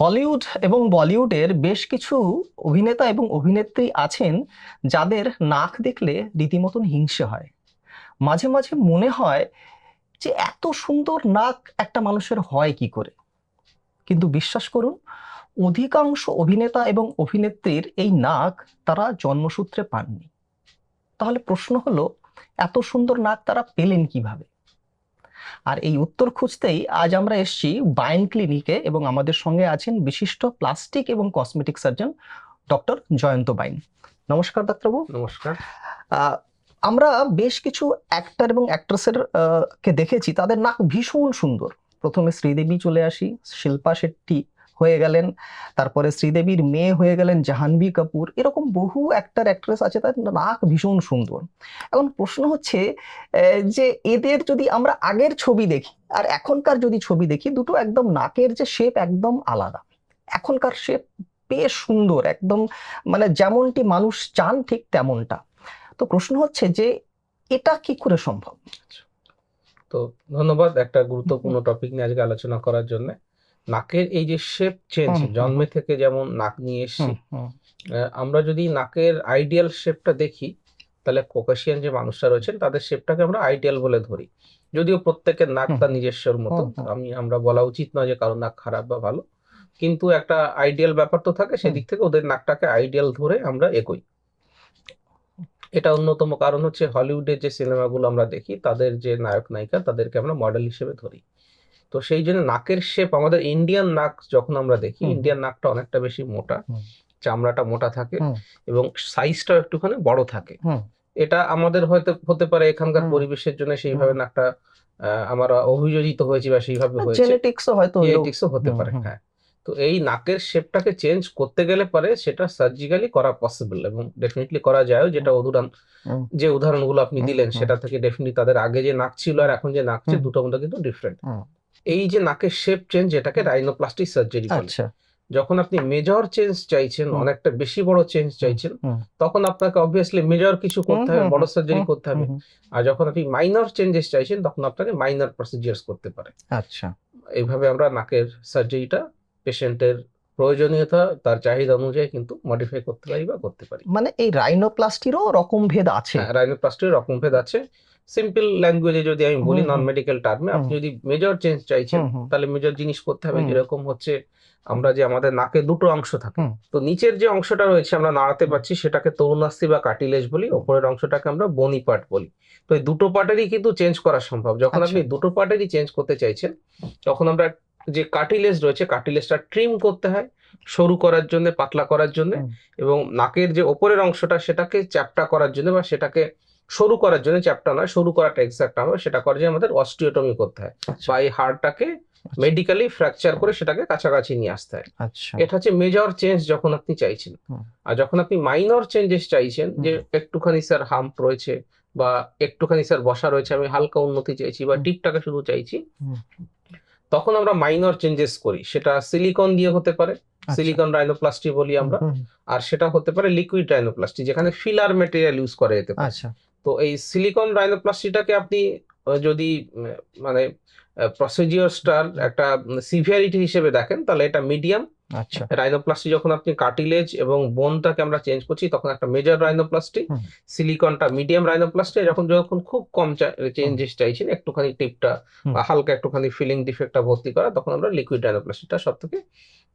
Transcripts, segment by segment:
Hollywood এবং বলিউডের বেশ কিছু অভিনেতা এবং অভিনেত্রী আছেন যাদের নাক দেখলে রীতিমতন হিংসে হয়। মাঝে মাঝে মনে হয় যে এত সুন্দর নাক একটা মানুষের হয় কি করে? কিন্তু বিশ্বাস করুন, অধিকাংশ অভিনেতা এবং অভিনেত্রীর এই নাক তারা জন্মসূত্রে পাননি। তাহলে প্রশ্ন হলো, এত সুন্দর নাক তারা পেলেন কীভাবে? আর এই উত্তর খুঁজতেই আজ আমরা এসেছি বাইন ক্লিনিকে এবং আমাদের সঙ্গে আছেন বিশিষ্ট প্লাস্টিক এবং cosmetic surgeon doctor Jayanta Bain. নমস্কার ডাক্তারবাবু। নমস্কার। আমরা বেশ কিছু অ্যাক্টর এবং অ্যাক্ট্রেসের কে দেখেছি তাদের নাক ভীষণ সুন্দর। প্রথমে শ্রীদেবী চলে আসি শিল্পা শেট্টি হয়ে গেলেন। তারপরে শ্রীদেবীর মেয়ে হয়ে গেলেন জাহ্নবী কাপুর। এরকম বহু অ্যাক্টর অ্যাক্ট্রেস আছে, তার নাক ভীষণ সুন্দর। এখন প্রশ্ন হচ্ছে যে এদের যদি আমরা আগের ছবি দেখি, আর এখনকার যদি ছবি দেখি, দুটো একদম নাকের যে শেপ একদম আলাদা। এখনকার শেপ বেশ সুন্দর, একদম মানে যেমনটি মানুষ চান ঠিক তেমনটা। তো প্রশ্ন হচ্ছে যে, এটা কি করে সম্ভব? তো ধন্যবাদ একটা গুরুত্বপূর্ণ টপিক নিয়ে আজকে আলোচনা করার জন্য। নাকের এই যে শেপ চেঞ্জ জন্মে থেকে যেমন নাক নিয়ে এসেছি আমরা যদি নাকের আইডিয়াল শেপটা দেখি তাহলে কোকাশিয়ান যে মানুষরা রয়েছেন তাদের শেপটাকে আমরা আইডিয়াল বলে ধরি। যদিও প্রত্যেকের নাক। তার নিজস্বর মতো। আমি আমরা বলা উচিত নয় যে কারও নাক খারাপ বা ভালো কিন্তু একটা আইডিয়াল ব্যাপার তো থাকে সেদিক থেকে ওদের নাকটাকে আইডিয়াল ধরে আমরা এগোই। এটা অন্যতম কারণ হচ্ছে হলিউডের যে সিনেমাগুলো আমরা দেখি তাদের যে নায়ক নায়িকা তাদেরকে আমরা মডেল হিসেবে ধরি। তো সেই জন্য নাকের শেপ আমাদের ইন্ডিয়ান নাক যখন আমরা দেখি ইন্ডিয়ান নাকটা অনেকটা বেশি মোটা চামড়াটা মোটা থাকে এবং সাইজটাও একটুখানি বড় থাকে। এটা আমাদের হয়তো হতে পারে এখানকার পরিবেশের জন্য সেইভাবে নাকটা আমরা অভিযোজিত হয়েছি বা সেইভাবে হয়েছে। জেনেটিক্সও হয়তো জেনেটিক্সও হতে পারে হ্যাঁ। তো এই নাকের শেপটাকে চেঞ্জ করতে গেলে পারে সেটা সার্জিক্যালি করা পসিবল এবং ডেফিনেটলি করা যায় যেটা উদাহরণ যে উদাহরণগুলো আপনি দিলেন সেটা থেকে ডেফিনেটলি তাদের আগে যে নাক ছিল আর এখন যে নাক ছিল হুম। দুটো মধ্যে কিন্তু ডিফারেন্ট। এই যে নাকের শেপ চেঞ্জ এটাকে রাইনোপ্লাস্টিক সার্জারি বলে। আচ্ছা। যখন আপনি মেজর চেঞ্জ চাইছেন অনেকটা বেশি বড় চেঞ্জ চাইছেন তখন আপনাকে অবভিয়াসলি মেজর কিছু করতে হবে বড় সার্জারি করতে হবে। আর যখন আপনি মাইনর চেঞ্জেস চাইছেন তখন আপনাকে মাইনর প্রসিজিয়ার্স করতে পারে। আচ্ছা। এইভাবে আমরা নাকের সার্জারিটা পেশেন্টের প্রয়োজনীয়তা তার চাহিদা অনুযায়ী কিন্তু মডিফাই করতে পারি বা করতে পারি। মানে এই রাইনোপ্লাস্টিরও রকম ভেদ আছে? হ্যাঁ রাইনোপ্লাস্টির রকমভেদ আছে। সিম্পল ল্যাঙ্গুয়েজে যদি আমি বলি নন মেডিকেল টার্মে আপনি যদি মেজর চেঞ্জ চাইছেন। তাহলে মেজর জিনিস করতে হবে। যেরকম হচ্ছে আমরা যে আমাদের নাকে দুটো অংশ থাকে। তো নিচের যে অংশটা রয়েছে আমরা নাড়াতে পারছি সেটাকে তরুণাস্থি বা কাটিলেজ বলি ওপরের অংশটাকে আমরা বনি পার্ট বলি। তো এই দুটো পার্টেরই কিন্তু চেঞ্জ করা সম্ভব। যখন আচ্ছা। আপনি দুটো পার্টেরই চেঞ্জ করতে চাইছেন তখন আমরা যে কাটিলেজ রয়েছে কাটিলেজটা ট্রিম করতে হয় সরু করার জন্য পাতলা করার জন্য এবং নাকের যে ওপরের অংশটা সেটাকে চ্যাপটা করার জন্য বা সেটাকে সরু করার জন্য চ্যাপটা নয় সরু করাটা এক্সাক্ট হবে সেটা করার জন্য আমাদের অস্টিওটমি করতে হয়। আচ্ছা। বা এই হাড়টাকে মেডিকেলি ফ্র্যাকচার করে সেটাকে কাছাকাছি নিয়ে আসতে হয়। আচ্ছা। এটা হচ্ছে মেজর চেঞ্জ যখন আপনি চাইছেন। আর যখন আপনি মাইনর চেঞ্জেস চাইছেন যে একটুখানি স্যার হাম্প রয়েছে বা একটুখানি স্যার বসা রয়েছে আমি হালকা উন্নতি চাইছি বা হুম। টিপটাকে শুধু চাইছি। তখন আমরা মাইনর চেঞ্জেস করি। সেটা সিলিকন দিয়ে হতে পারে আচ্ছা। সিলিকন রাইনোপ্লাস্টি বলি আমরা। আর সেটা হতে পারে লিকুইড রাইনোপ্লাস্টি যেখানে ফিলার মেটেরিয়াল ইউজ করা যেতে পারে। আচ্ছা। তো এই সিলিকন রাইনোপ্লাস্টিটাকে আপনি যদি মানে প্রসিজিওরসটার একটা সিভিয়ারিটি হিসেবে দেখেন তাহলে এটা মিডিয়াম আচ্ছা। রাইনোপ্লাস্টি যখন আপনি কার্টিলেজ এবং বোনটাকে আমরা চেঞ্জ করছি তখন একটা মেজর রাইনোপ্লাস্টি সিলিকনটা মিডিয়াম রাইনোপ্লাস্টি যখন যখন খুব কম চেঞ্জেস চাইছেন একটুখানি টিপটা বা হালকা একটুখানি ফিলিং ডিফেক্টটা ভর্তি করা তখন আমরা লিকুইড রাইনোপ্লাস্টিটা সব থেকে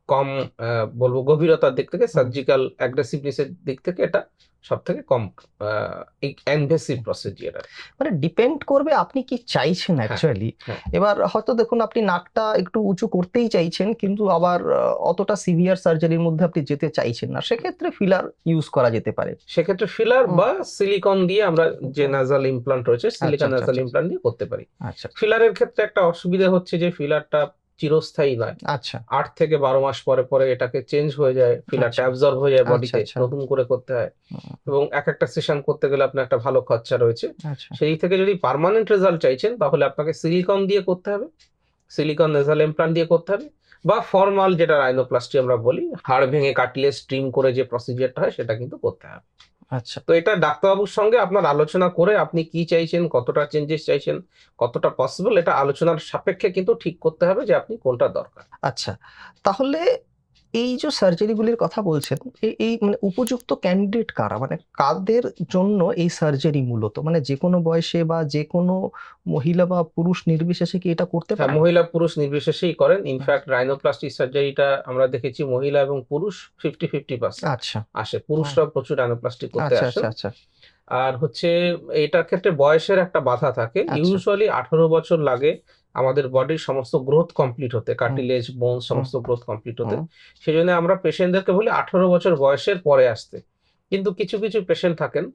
কম আহ, বলব গভীরতার দিক থেকে সার্জিক্যাল অ্যাগ্রেসিভনেসের দিক থেকে এটা সব থেকে কম ইনভেসিভ প্রসিজিয়ার মানে ডিপেন্ড করবে আপনি কি চাইছেন অ্যাকচুয়ালি হ্যাঁ। এবার হয়তো দেখুন আপনি নাকটা একটু উঁচু করতেই চাইছেন কিন্তু আবার অতটা সিভিয়ার সার্জারির মধ্যে আপনি যেতে চাইছেন না। সেক্ষেত্রে ফিলার ইউজ করা যেতে পারে। সেক্ষেত্রে ফিলার বা সিলিকন দিয়ে আমরা যে নাজাল ইমপ্লান্ট রয়েছে সিলিকন আচ্ছা, নাজাল আচ্ছা। ইমপ্লান্ট দিয়ে করতে পারি। আচ্ছা ফিলারের ক্ষেত্রে একটা অসুবিধা হচ্ছে যে ফিলারটা চিরস্থায়ী নয়। আচ্ছা। আট থেকে বারো মাস পরে পরে এটাকে চেঞ্জ হয়ে যায় ফিলারটা আচ্ছা। অ্যাবজর্ব হয়ে যায় আচ্ছা, বডিতে আচ্ছা। নতুন করে করতে হয়। এবং এক একটা সেশন করতে গেলে আপনার একটা ভালো খরচা রয়েছে। আচ্ছা। সেই থেকে যদি পার্মানেন্ট রেজাল্ট চাইছেন তাহলে আপনাকে সিলিকন দিয়ে করতে হবে। সিলিকন নেজাল ইমপ্লান্ট দিয়ে করতে হবে বা ফর্মাল যেটা রাইনোপ্লাস্টি আমরা বলি হাড় ভেঙে কাটলে স্ট্রিম করে যে প্রসিজিয়ারটা হয় সেটা কিন্তু করতে হবে। আচ্ছা। তো এটা ডাক্তারবাবুর সঙ্গে আপনার আলোচনা করে আপনি কি চাইছেন কতটা চেঞ্জেস চাইছেন কতটা পসিবল এটা আলোচনার সাপেক্ষে কিন্তু ঠিক করতে হবে যে আপনি কোনটা দরকার। আচ্ছা তাহলে এই যে সার্জারিগুলির কথা বলছেন এই মানে উপযুক্ত ক্যান্ডিডেট কারা? মানে কাদের জন্য এই সার্জারি মূলত? মানে যে কোনো বয়সে বা যে কোনো মহিলা বা পুরুষ নির্বিশেষে কি এটা করতে হ্যাঁ পারে? মহিলা পুরুষ নির্বিশেষেই করেন। ইনফ্যাক্ট রাইনোপ্লাস্টি সার্জারিটা আমরা দেখেছি মহিলা এবং পুরুষ ফিফটি ফিফটি পার্সেন্ট আচ্ছা। আসে। পুরুষরা প্রচুর রাইনোপ্লাস্টি করতে আচ্ছা আসেন। আচ্ছা আচ্ছা। আর হচ্ছে এটার ক্ষেত্রে বয়সের একটা বাধা থাকে। আচ্ছা। ইউজুয়ালি আঠারো বছর লাগে। আমাদের বডির সমস্ত গ্রোথ কমপ্লিট হতে কার্টিলেজ বোন সমস্ত গ্রোথ কমপ্লিট হতে। সেই জন্য আমরা পেশেন্টদেরকে বলি আঠারো বছর বয়সের পরে আসতে। কিন্তু কিছু কিছু পেশেন্ট থাকেন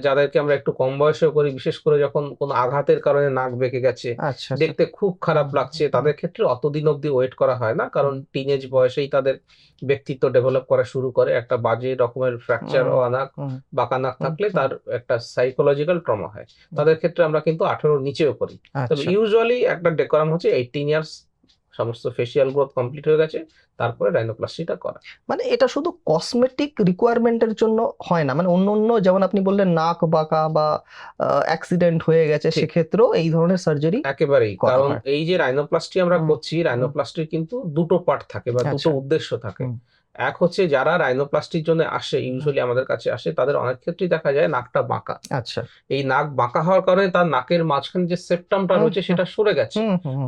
যাদেরকে আমরা একটু কম বয়সেও করি বিশেষ করে যখন কোনো আঘাতের কারণে নাক বেঁকে গেছে আচ্ছা আচ্ছা। দেখতে খুব খারাপ লাগছে। তাদের ক্ষেত্রে অতদিন অবধি ওয়েট করা হয় না কারণ টিনেজ বয়সেই তাদের ব্যক্তিত্ব ডেভেলপ করা শুরু করে। একটা বাজে রকমের ফ্র্যাকচার। ও নাক বাঁকা নাক থাকলে তার একটা সাইকোলজিক্যাল ট্রমা হয়। তাদের ক্ষেত্রে আমরা কিন্তু আঠারোর নিচেও করি। তবে আচ্ছা ইউজুয়ালি একটা ডেকোরাম হচ্ছে এইটিন ইয়ার্স সমস্ত ফেসিয়াল গ্রোথ কমপ্লিট হয়ে গেছে তারপরে রাইনোপ্লাস্টিটা করা। মানে এটা শুধু কসমেটিক রিকোয়ারমেন্টের জন্য হয় না মানে অন্য অন্য যেমন আপনি বললেন নাক বাঁকা বা অ্যাক্সিডেন্ট হয়ে গেছে সেক্ষেত্রেও এই ধরনের সার্জারি একেবারেই কারণ এই যে রাইনোপ্লাস্টি আমরা করছি রাইনোপ্লাস্টির কিন্তু দুটো পার্ট থাকে বা দুটো আচ্ছা। উদ্দেশ্য থাকে। এক হচ্ছে যারা রাইনোপ্লাস্টির জন্য আসে ইউজুয়ালি আমাদের কাছে আসে তাদের অনেক ক্ষেত্রেই দেখা যায় নাকটা বাঁকা। আচ্ছা। এই নাক বাঁকা হওয়ার কারণে তার নাকের মাঝখানে যে সেপ্টামটা রয়েছে সেটা সরে গেছে।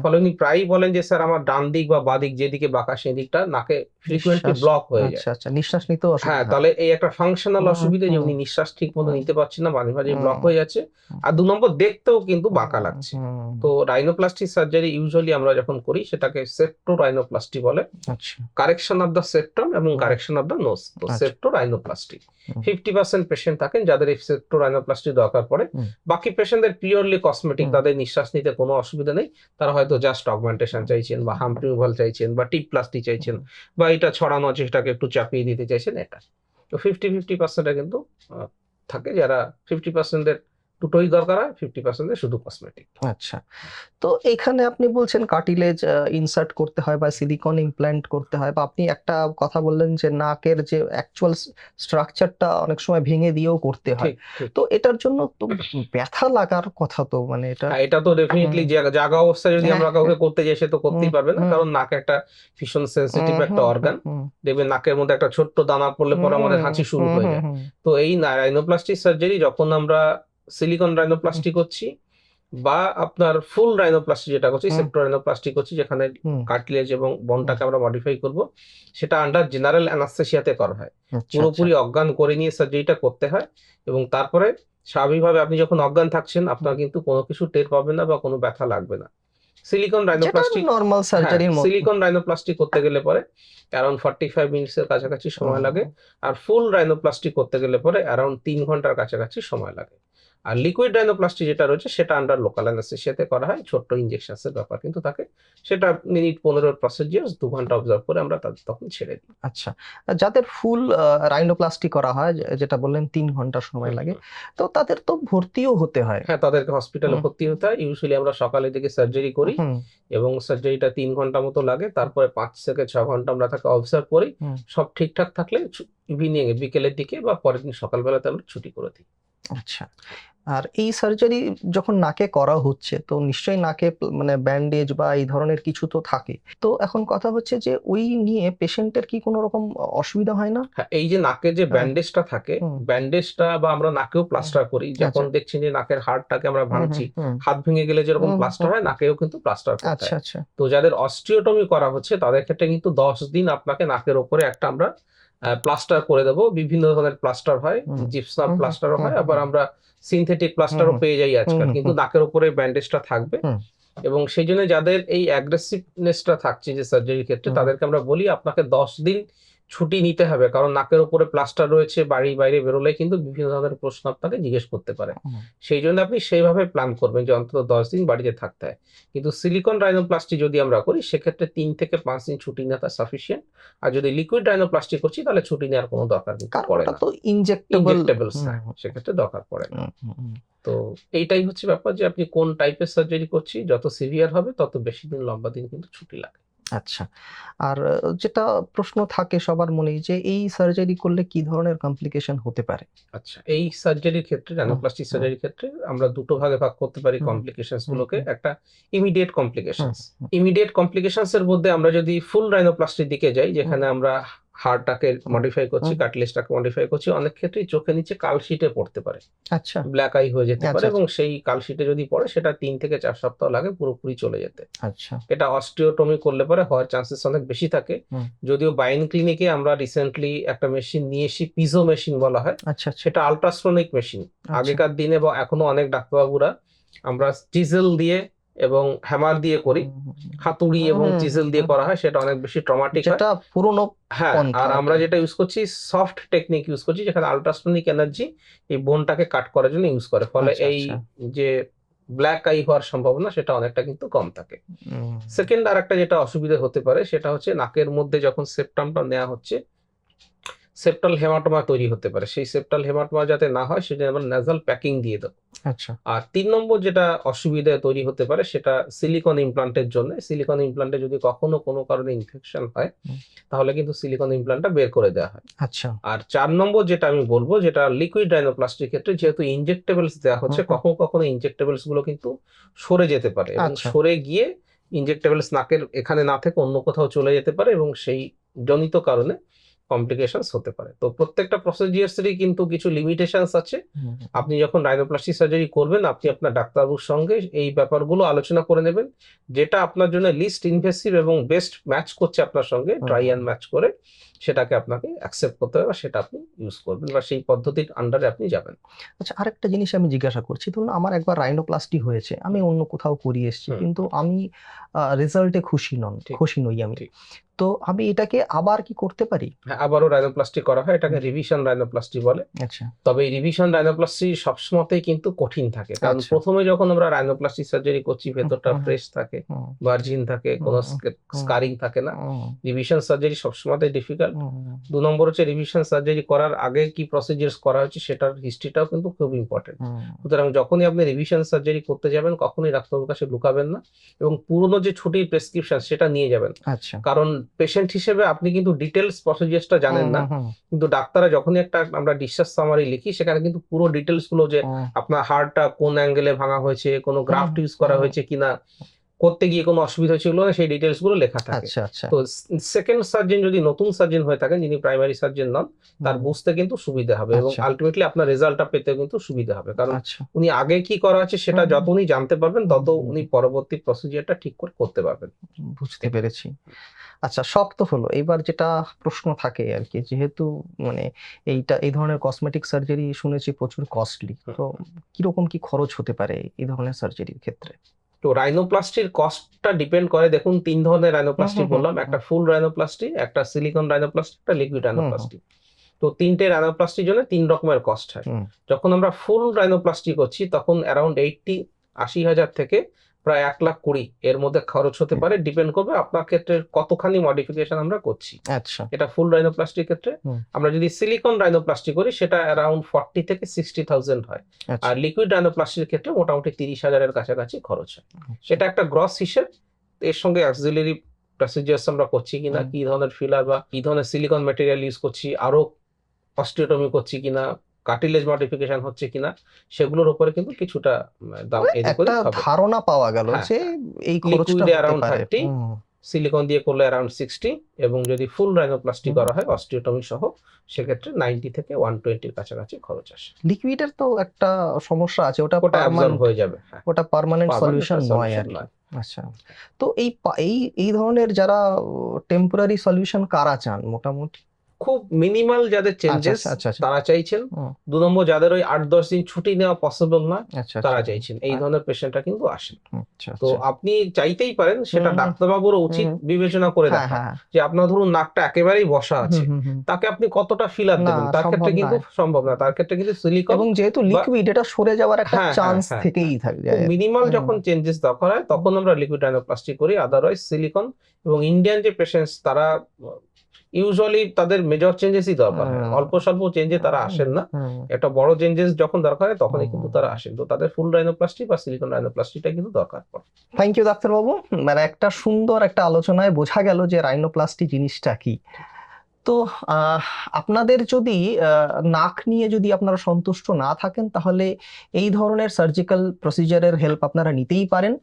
ফলে উনি প্রায়ই বলেন যে স্যার আমার ডান দিক বা বাঁ দিক যেদিকে বাঁকা সেই দিকটা নাকে ফ্রিকুয়েন্টলি ব্লক হয়ে যায়। আচ্ছা আচ্ছা। নিঃশ্বাস নিতেও হ্যাঁ তাহলে এই একটা ফাংশনাল অসুবিধা যে উনি নিঃশ্বাস ঠিক মতো নিতে পারছেন না মাঝে মাঝে ব্লক হয়ে যাচ্ছে। আর দু নম্বর দেখতেও কিন্তু বাঁকা লাগছে। তো রাইনোপ্লাস্টি সার্জারি ইউজুয়ালি আমরা যখন করি সেটাকে সেপ্টো রাইনোপ্লাস্টি বলে কারেকশন অফ দ্য সেপ্টাম এবং কারেকশন অফ দ্য আচ্ছা। Septo rhinoplasty fifty percent patient থাকেন যাদের এই সেপ্টো রাইনোপ্লাস্টি দরকার পড়ে। বাকি পেশেন্টদের পিওরলি কসমেটিক তাদের নিঃশ্বাস নিতে কোনো অসুবিধা নেই। তারা হয়তো জাস্ট অগমেন্টেশন চাইছেন বা হাম্প রিমুভাল চাইছেন বা টিপ প্লাস্টি চাইছেন বা এটা ছড়ানো আছে সেটাকে একটু চাপিয়ে দিতে চাইছেন এটা। তো ফিফটি ফিফটি পার্সেন্টে কিন্তু থাকে যারা ফিফটি পার্সেন্টের দুটোই দরকার হয় ফিফটি পার্সেন্টের শুধু কসমেটিক আচ্ছা। তো এখানে আপনি বলছেন কার্টিলেজ ইনসার্ট করতে হয় বা সিলিকন ইমপ্ল্যান্ট করতে হয় বা আপনি একটা কথা বললেন যে নাকের যে অ্যাকচুয়াল স্ট্রাকচারটা অনেক সময় ভেঙে দিয়েও করতে হয়। তো এটার জন্য তো ব্যথা লাগার কথা তো মানে এটা হ্যাঁ, এটা তো ডেফিনেটলি জাগা অবস্থায় যদি আমরা হ্যাঁ, কাউকে করতে যাই সে তো করতেই পারবে না। কারণ নাক একটা ভীষণ সেন্সিটিভ একটা অর্গান দেখবেন নাকের মধ্যে একটা ছোট্ট দানা পড়লে পরে আমাদের হাঁচি শুরু হয়ে যায়। তো এই রাইনোপ্লাস্টি সার্জারি যখন আমরা সিলিকন রাইনোপ্লাস্টি করছি বা আপনার ফুল রাইনোপ্লাস্টি যেটা করছি। সেপ্টো রাইনোপ্লাস্টি করছি যেখানে কার্টিলেজ এবং বনটাকে আমরা মডিফাই করব। সেটা আন্ডার জেনারেল অ্যানাস্থেসিয়াতে করা হয়। আচ্ছা, পুরোপুরি অজ্ঞান করে নিয়ে সার্জারিটা করতে হয় এবং তারপরে স্বাভাবিকভাবে আপনি যখন অজ্ঞান থাকছেন আপনার কিন্তু কোনো কিছু টের পাবেন না বা কোনো ব্যথা লাগবে না। সিলিকন রাইনোপ্লাস্টি নর্মাল সার্জারির মতো সিলিকন রাইনোপ্লাস্টি করতে গেলে পরে অ্যারাউন্ড ফর্টি ফাইভ মিনিটস এর কাছাকাছি সময় লাগে। আর ফুল রাইনোপ্লাস্টি করতে গেলে পরে অ্যারাউন্ড তিন ঘণ্টার কাছাকাছি সময় লাগে। আর লিকুইড রাইনোপ্লাস্টি যেটা রয়েছে সেটা আন্ডার লোকাল অ্যানাস্থেসিয়াতে করা হয় ছোট্ট ইনজেকশনস এর ব্যাপার। কিন্তু তাকে সেটা মিনিট পনেরোর প্রসিজিয়ার দু ঘণ্টা অবজার্ভ করে আমরা তাদের তখন ছেড়ে দিই। আচ্ছা যাদের ফুল রাইনোপ্লাস্টি করা হয় যেটা বললেন তিন ঘণ্টা সময় লাগে তো তাদের তো ভর্তিও হতে হয়। হ্যাঁ তাদেরকে হসপিটালে ভর্তি হতে হয়। ইউজুয়ালি আমরা সকালে থেকে সার্জারি করি এবং সার্জারিটা তিন ঘণ্টা মতো লাগে। তারপরে পাঁচ থেকে ছ ঘণ্টা আমরা তাকে অবজার্ভ করি। সব ঠিকঠাক থাকলে ইভিনিং এ বিকেলের দিকে বা পরের দিন সকালবেলাতে আমরা ছুটি করে দিই। আচ্ছা আর এই সার্জারি যখন নাকে করা হচ্ছে তো নিশ্চয়ই নাকে মানে ব্যান্ডেজ বা এই ধরনের কিছু তো থাকে। তো এখন কথা হচ্ছে যে ওই নিয়ে পেশেন্টের কি কোনো রকম অসুবিধা হয় না? হ্যাঁ এই যে নাকের যে। ব্যান্ডেজটা থাকে ব্যান্ডেজটা বা আমরা নাকেও প্লাস্টার করি। যখন দেখছি যে নাকের হাড়টাকে আমরা ভাঙছি হাত ভেঙে গেলে যেরকম প্লাস্টার হয় নাকেও কিন্তু প্লাস্টার করতে আচ্ছা হয়। আচ্ছা তো যাদের অস্টিওটমি করা হচ্ছে তাদের ক্ষেত্রে কিন্তু দশ দিন আপনাকে নাকের ওপরে একটা আমরা প্লাস্টার করে দেবো। বিভিন্ন ধরনের প্লাস্টার হয়। জিপসাম প্লাস্টারও হয় আবার আমরা সিনথেটিক প্লাস্টারও পেয়ে যাই আজকাল কিন্তু। নাকের উপরে ব্যান্ডেজটা থাকবে। এবং সেই জন্য যাদের এই অ্যাগ্রেসিভনেসটা থাকছে যে সার্জারির ক্ষেত্রে তাদেরকে আমরা বলি আপনাকে দশ দিন ছুটি নিতে হবে কারণ নাকের উপরে প্লাস্টার রয়েছে বাড়ি বাইরে বেরোলে কিন্তু বিভিন্ন ধরনের প্রশ্ন আপনাকে জিজ্ঞেস করতে পারে। সেই জন্য আপনি সেইভাবে প্ল্যান করবেন যে অন্তত দশ দিন বাড়িতে থাকতে হয়। কিন্তু সিলিকন রাইনোপ্লাস্টি যদি আমরা করি সেক্ষেত্রে তিন থেকে পাঁচ দিন ছুটি নেওয়া সাফিসিয়েন্ট আর যদি লিকুইড রাইনোপ্লাস্টি করছি তাহলে ছুটি নেওয়ার কোনো দরকার পড়ে না। তো ইনজেক্টেবল সেক্ষেত্রে দরকার পড়ে না। তো এইটাই হচ্ছে ব্যাপার যে আপনি কোন টাইপের সার্জারি করছি যত সিভিয়ার হবে তত বেশি দিন লম্বা দিন কিন্তু ছুটি লাগে। আচ্ছা। আর যেটা প্রশ্ন থাকে সবার মনে যে এই সার্জারি করলে কি ধরনের কমপ্লিকেশন হতে পারে? আচ্ছা এই সার্জারির ক্ষেত্রে রাইনোপ্লাস্টিক হুম। সার্জারির ক্ষেত্রে আমরা দুটো ভাগে ভাগ করতে পারি। কমপ্লিকেশনস গুলোকে। একটা ইমিডিয়েট কমপ্লিকেশনস ইমিডিয়েট কমপ্লিকেশনস এর মধ্যে আমরা যদি ফুল রাইনোপ্লাস্টির দিকে যাই যেখানে আমরা হাড়টাকে মডিফাই করছি কাটলেসটাকে মডিফাই করছি অনেক ক্ষেত্রেই চোখের নিচে কালশিটে পড়তে পারে। আচ্ছা। ব্ল্যাক আই হয়ে যেতে আচ্ছা, পারে আচ্ছা। এবং সেই কালশিটে যদি পড়ে সেটা তিন থেকে চার সপ্তাহ লাগে পুরোপুরি চলে যেতে। আচ্ছা। এটা অস্টিওটমি করলে পরে হওয়ার চান্সেস অনেক বেশি থাকে। যদিও বাইন ক্লিনিকে আমরা রিসেন্টলি একটা মেশিন নিয়ে এসি পিজো মেশিন বলা হয়। আচ্ছা আচ্ছা। সেটা আলট্রাসোনিক মেশিন আচ্ছা। আগেকার দিনে বা এখনও অনেক ডাক্তারবাবুরা আমরা ডিজেল দিয়ে এবং হ্যামার দিয়ে করি। হাতুড়ি এবং চিজেল দিয়ে করা হয় সেটা অনেক বেশি ট্রমাটিক যেটা পুরনো হ্যাঁ আর আমরা যেটা ইউজ করছি সফট টেকনিক ইউজ করছি যেখানে আলট্রাসোনিক এনার্জি এই বোনটাকে কাট করার জন্য ইউজ করে। ফলে আচ্ছা, এই আচ্ছা। যে ব্ল্যাক আই হওয়ার সম্ভাবনা সেটা অনেকটা কিন্তু কম থাকে। সেকেন্ড আর একটা যেটা অসুবিধা হতে পারে সেটা হচ্ছে নাকের মধ্যে যখন সেপ্টামটা নেওয়া হচ্ছে সেপ্টাল হেমাটোমা তৈরি হতে পারে। সেই সেপ্টাল হেমাটোমা যাতে না হয় সেটা আমরা নেজাল প্যাকিং দিয়ে দেবো। আচ্ছা। আর তিন নম্বর যেটা অসুবিধা তৈরি হতে পারে সেটা সিলিকন ইমপ্লান্টের জন্য। সিলিকন ইমপ্লান্টে যদি কখনো কোনো কারণে ইনফেকশন হয় তাহলে কিন্তু সিলিকন ইমপ্লান্টটা বের করে দেওয়া হয়। আচ্ছা। আর চার নম্বর যেটা আমি বলব যেটা লিকুইড রাইনোপ্লাস্টির ক্ষেত্রে যেহেতু ইনজেক্টেবলস দেওয়া হচ্ছে। কখনো কখনো ইনজেক্টেবলসগুলো কিন্তু সরে যেতে পারে এবং আচ্ছা। সরে গিয়ে ইনজেক্টেবলস নাকের এখানে না থেকে অন্য কোথাও চলে যেতে পারে এবং সেই জনিত কারণে কমপ্লিকেশনস হতে পারে। তো প্রত্যেকটা প্রসিজিয়ার্সেরই কিন্তু কিছু লিমিটেশনস আছে। আপনি যখন রাইনোপ্লাস্টিক সার্জারি করবেন আপনি আপনার ডাক্তারবাবুর সঙ্গে এই ব্যাপারগুলো আলোচনা করে নেবেন যেটা আপনার জন্য লিস্ট ইনভেসিভ এবং বেস্ট ম্যাচ করছে আপনার সঙ্গে। ট্রাই অ্যান্ড ম্যাচ করে সেটাকে আপনাকে অ্যাকসেপ্ট করতে হবে বা সেটা আপনি ইউজ করবেন বা সেই পদ্ধতির আন্ডারে আপনি যাবেন। আচ্ছা আরেকটা জিনিস আমি জিজ্ঞাসা করছি ধরুন আমার একবার রাইনোপ্লাস্টি হয়েছে আমি অন্য কোথাও করিয়ে এসেছি কিন্তু আমি রেজাল্টে খুশি নন খুশি নই আমি। তো আমি এটাকে আবার কি করতে পারি? হ্যাঁ আবারও রাইনোপ্লাস্টি করা হয় এটাকে রিভিশন রাইনোপ্লাস্টি বলে। আচ্ছা। তবে এই রিভিশন রাইনোপ্লাস্টি সবসময়তেই কিন্তু কঠিন থাকে। কারণ আচ্ছা। প্রথমে যখন আমরা রাইনোপ্লাস্টি সার্জারি করছি ভেতরটা ফ্রেশ থাকে ভার্জিন থাকে কোনো। স্কারিং থাকে না। রিভিশন সার্জারি সবসময়তেই ডিফিকাল্ট দু নম্বর হচ্ছে রিভিশন সার্জারি করার আগে কি প্রসিজিয়ার্স করা হচ্ছে সেটার হিস্ট্রিটাও কিন্তু খুব ইম্পর্টেন্ট সুতরাং যখনই আপনি রিভিশন সার্জারি করতে যাবেন কখনোই ডাক্তারবাবুর কাছে লুকাবেন না এবং পুরনো যে ছুটির প্রেসক্রিপশন সেটা নিয়ে যাবেন। আচ্ছা। কারণ পেশেন্ট হিসেবে আপনি কিন্তু ডিটেলস প্রসিজিয়ারটা জানেন না। কিন্তু ডাক্তাররা যখনই একটা আমরা ডিসচার্জ সামারি লিখি সেখানে কিন্তু পুরো ডিটেলসগুলো যে আপনার হাড়টা কোন অ্যাঙ্গেলে ভাঙা হয়েছে কোন গ্রাফট ইউজ করা হয়েছে কিনা করতে গিয়ে কোনো অসুবিধা ছিল না সেই ডিটেলসগুলো লেখা থাকে। আচ্ছা আচ্ছা। তো সেকেন্ড সার্জন যদি নতুন সার্জন হয়ে থাকেন যিনি প্রাইমারি সার্জন নন তার বুঝতে কিন্তু সুবিধা হবে এবং আচ্ছা। আলটিমেটলি আপনার রেজাল্টটা পেতে কিন্তু সুবিধা হবে। কারণ আচ্ছা। উনি আগে কি করা আছে সেটা যত উনি জানতে পারবেন তত উনি পরবর্তী প্রসিজিয়ারটা ঠিক করে করতে পারবেন। বুঝতে পেরেছি। আচ্ছা শক্ত হলো। এবার যেটা প্রশ্ন থাকে আর কি যেহেতু মানে এইটা এই ধরনের কসমেটিক সার্জারি শুনেছি প্রচুর কস্টলি তো কীরকম কি খরচ হতে পারে এই ধরনের সার্জারির ক্ষেত্রে? তো রাইনোপ্লাস্টির কস্টটা ডিপেন্ড করে দেখুন তিন ধরনের রাইনোপ্লাস্টি বললাম। একটা ফুল রাইনোপ্লাস্টি একটা সিলিকন রাইনোপ্লাস্টি একটা লিকুইড রাইনোপ্লাস্টি তো তিনটে রাইনোপ্লাস্টির জন্য তিন রকমের কস্ট হয়। যখন আমরা ফুল রাইনোপ্লাস্টি করছি তখন অ্যারাউন্ড এইটটি আশি হাজার থেকে প্রায় এক লাখ কুড়ি এর মধ্যে খরচ হতে পারে। ডিপেন্ড করবে আপনার ক্ষেত্রে কতখানি মডিফিকেশন আমরা করছি। আচ্ছা। এটা ফুল রাইনোপ্লাস্টির ক্ষেত্রে। আমরা যদি সিলিকন রাইনোপ্লাস্টি করি সেটা অ্যারাউন্ড ফর্টি থেকে সিক্সটি থাউজেন্ড হয়। আচ্ছা। আর লিকুইড রাইনোপ্লাস্টির ক্ষেত্রে মোটামুটি তিরিশ হাজারের কাছাকাছি খরচ হয়। সেটা একটা গ্রস হিসেব। এর সঙ্গে অক্সিলারি প্রসিজিয়ার্স আমরা করছি কিনা কি ধরনের ফিলার বা কি ধরনের সিলিকন মেটেরিয়াল ইউজ করছি আরও অস্টিওটমি করছি কিনা কার্টিলেজ মডিফিকেশন হচ্ছে কিনা সেগুলোর উপরে কিন্তু কিছুটা দাম একটা ধারণা পাওয়া গেল হ্যাঁ, যে এই খরচটা 30, সিলিকন দিয়ে করলে অ্যারাউন্ড সিক্সটি এবং যদি ফুল রাইনোপ্লাস্টি করা হয় অস্টিওটমি সহ সেক্ষেত্রে নাইনটি থেকে ওয়ান টোয়েন্টির কাছাকাছি খরচ আসে। লিকুইডের তো একটা সমস্যা আছে ওটা ওটা অ্যাবজর্ব হয়ে যাবে হ্যাঁ। ওটা পার্মানেন্ট সলিউশন নয় আর। আচ্ছা। তো এই এই এই ধরনের যারা টেম্পোরারি সলিউশন কারা চান? মোটামুটি খুব মিনিমাল যাদের চেঞ্জেস আচ্ছা, আচ্ছা, আচ্ছা। তারা চাইছেন। দু নম্বর যাদের ওই আট দশ দিন ছুটি নেওয়া পসিবল না তারা চাইছেন। এই ধরনের পেশেন্টরা কিন্তু আসেন। তো। আপনি চাইতেই পারেন সেটা হুম। উচিত বিবেচনা করে হ্যাঁ দেখা হ্যাঁ যে আপনার ধরুন নাকটা একেবারেই বসা আছে। তাকে আপনি কতটা ফিলার দেবেন? তার ক্ষেত্রে কিন্তু সম্ভব না তার ক্ষেত্রে কিন্তু সিলিকন এবং যেহেতু লিকুইড এটা সরে যাওয়ার একটা হ্যাঁ, হ্যাঁ, চান্স হ্যাঁ, থেকেই থাকে মিনিমাল যখন চেঞ্জেস দরকার হয় তখন আমরা লিকুইড রাইনোপ্লাস্টি করি আদারওয়াইজ সিলিকন এবং ইন্ডিয়ান যে পেশেন্টস তারা ইউজুয়ালি তাদের মেজর চেঞ্জেসই দরকার হয়। অল্প স্বল্প চেঞ্জে তারা আসেন না। একটা বড় চেঞ্জেস যখন দরকার হয় তখনই কিন্তু তারা আসেন। তো তাদের ফুল রাইনোপ্লাস্টি বা সিলিকন রাইনোপ্লাস্টিটা কিন্তু দরকার পড়ে। থ্যাংক ইউ ডাক্তারবাবু মানে একটা সুন্দর একটা আলোচনায় বোঝা গেল যে রাইনোপ্লাস্টি জিনিসটা কি। তো আহ, আপনাদের যদি নাক নিয়ে যদি আপনারা সন্তুষ্ট না থাকেন তাহলে এই ধরনের সার্জিক্যাল প্রসিজারের হেল্প আপনারা নিতেই পারেন।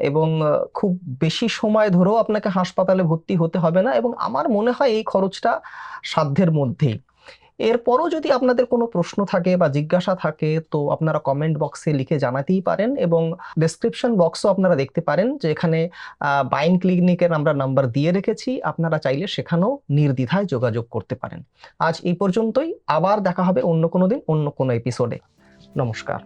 এবং খুব বেশি সময় ধরেও আপনাকে হাসপাতালে ভর্তি হতে হবে না এবং আমার মনে হয় এই খরচটা সাধ্যের মধ্যেই। এরপরও যদি আপনাদের কোনো প্রশ্ন থাকে বা জিজ্ঞাসা থাকে, তো আপনারা কমেন্ট বক্সে লিখে জানাতেই পারেন এবং ডেসক্রিপশন বক্সও আপনারা দেখতে পারেন যে এখানে বাইন ক্লিনিকের আমরা নাম্বার দিয়ে রেখেছি। আপনারা চাইলে সেখানেও নির্দ্বিধায় যোগাযোগ করতে পারেন। আজ এই পর্যন্তই। আবার দেখা হবে অন্য কোনো দিন অন্য কোনো এপিসোডে নমস্কার।